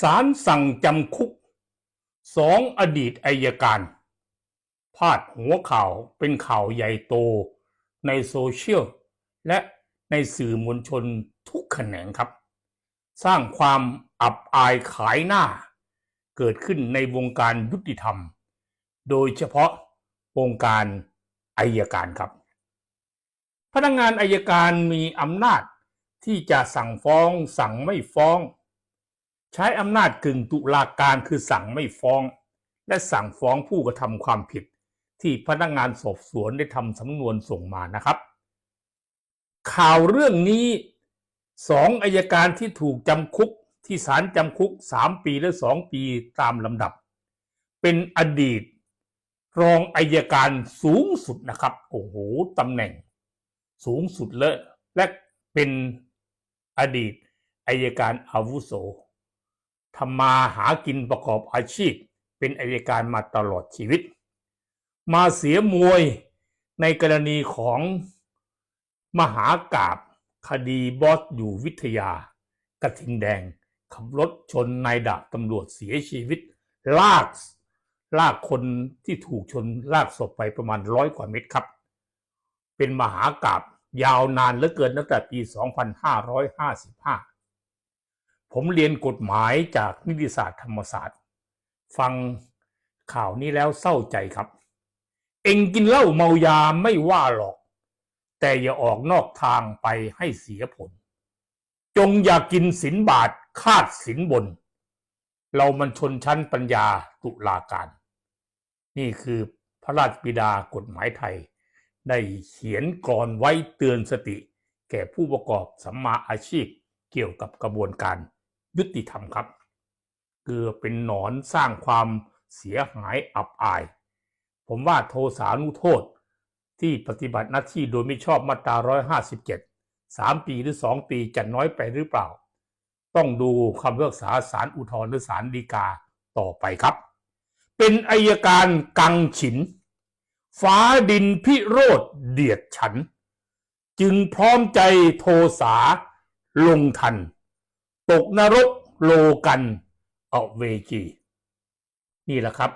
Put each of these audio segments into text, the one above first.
ศาลสั่งจำคุกสองอดีตอายการ พาดหัวข่าวเป็นข่าวใหญ่โต ในโซเชียล และในสื่อมวลชนทุกแขนงครับ สร้างความอับอายขายหน้า เกิดขึ้นในวงการยุติธรรม โดยเฉพาะวงการอายการครับ พนักงานอายการมีอำนาจที่จะสั่งฟ้องสั่งไม่ฟ้อง ใช้อำนาจกึ่งตุลาการคือสั่งไม่ฟ้อง และสั่งฟ้องผู้กระทำความผิด ที่พนักงานสอบสวนได้ทำสำนวนส่งมานะครับ ข่าวเรื่องนี้สองอายการที่ถูกจำคุกที่ศาลจำคุกสามปีและสองปีตามลำดับ เป็นอดีต รองอายการสูงสุดนะครับ โอ้โหตำแหน่ง สูงสุดเลยและเป็นอดีตอายการอาวุโส ทำมาหากินประกอบอาชีพ เป็นอายการมาตลอดชีวิต มาเสียมวยในกรณีของมหากาบคดีบอสอยู่วิทยากระทิงแดงขับรถชนนายดาบตำรวจเสียชีวิต ลากลากคนที่ถูกชนลากศพไปประมาณร้อยกว่าเมตรครับ เป็นมหากาบยาวนานเหลือเกินตั้งแต่ปี 2555 ผมเรียนกฎหมายจากนิติศาสตร์ธรรมศาสตร์ ฟังข่าวนี้แล้วเศร้าใจครับ เองกินเหล้าเมายาไม่ว่าหรอก แต่อย่าออกนอกทางไปให้เสียผล จงอย่ากินสินบาทคาดสินบน เรามันชนชั้นปัญญาตุลาการ นี่คือพระราชบิดากฎหมายไทย ได้เขียนกรอนไว้เตือนสติ แก่ผู้ประกอบสัมมาอาชีพเกี่ยวกับกระบวนการ ยุติธรรมครับ เกือเป็นหนอนสร้างความเสียหายอับอาย ผมว่าโทสานุโทษ ที่ปฏิบัติหน้าที่โดยไม่ชอบมาตรา 157 3 ปีหรือ 2 ปีจะน้อยไปหรือเปล่า ต้องดูคำพิพากษาศาลอุทธรณ์หรือศาลฎีกาต่อไปครับ เป็นอายการกังฉิน ฟ้าดินพิโรธเดียดฉัน จึงพร้อมใจโทสาลงทัน ตกนรกโลกันเอเวจี นี่แหละครับ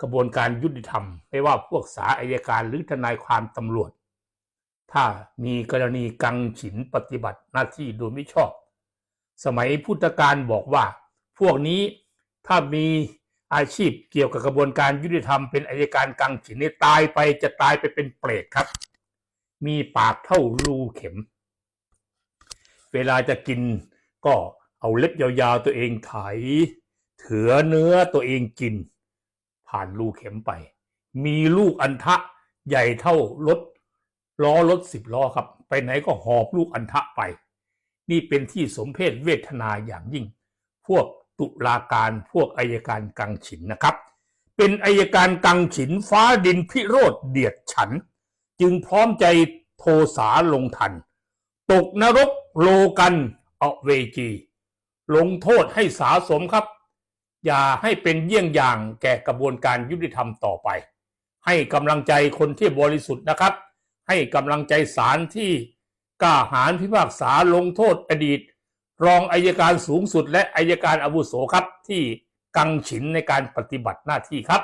กระบวนการยุติธรรม ไม่ว่าพวกสาอายการหรือทนายความตำรวจ ถ้ามีกรณีกังฉินปฏิบัติหน้าที่โดยไม่ชอบ สมัยพุทธกาลบอกว่า พวกนี้ถ้ามีอาชีพเกี่ยวกับกระบวนการยุติธรรมเป็นอายการกังฉินเนี่ยตายไปจะตายไปเป็นเปรตครับ มีปากเท่ารูเข็ม เวลาจะกินก็ เอาเล็บยาวๆตัวเองไถเถือเนื้อตัวเองกิน ผ่านรูเข็มไป มีลูกอันทะใหญ่เท่ารถล้อรถสิบล้อครับ ไปไหนก็หอบลูกอันทะไป นี่เป็นที่สมเพศเวทนาอย่างยิ่ง พวกตุลาการพวกอายการกังฉินนะครับ เป็นอายการกังฉินฟ้าดินพิโรธเดียดฉัน จึงพร้อมใจโทสาลงทัน ตกนรกโลกันเอเวจี ลงโทษให้สาสมครับ อย่าให้เป็นเยี่ยงอย่างแก่กระบวนการยุติธรรมต่อไป ให้กำลังใจคนที่บริสุทธิ์นะครับ ให้กำลังใจศาลที่กล้าหาญพิพากษาลงโทษอดีต รองอายการสูงสุด และอายการอาวุโสครับที่กังฉินในการปฏิบัติหน้าที่ครับ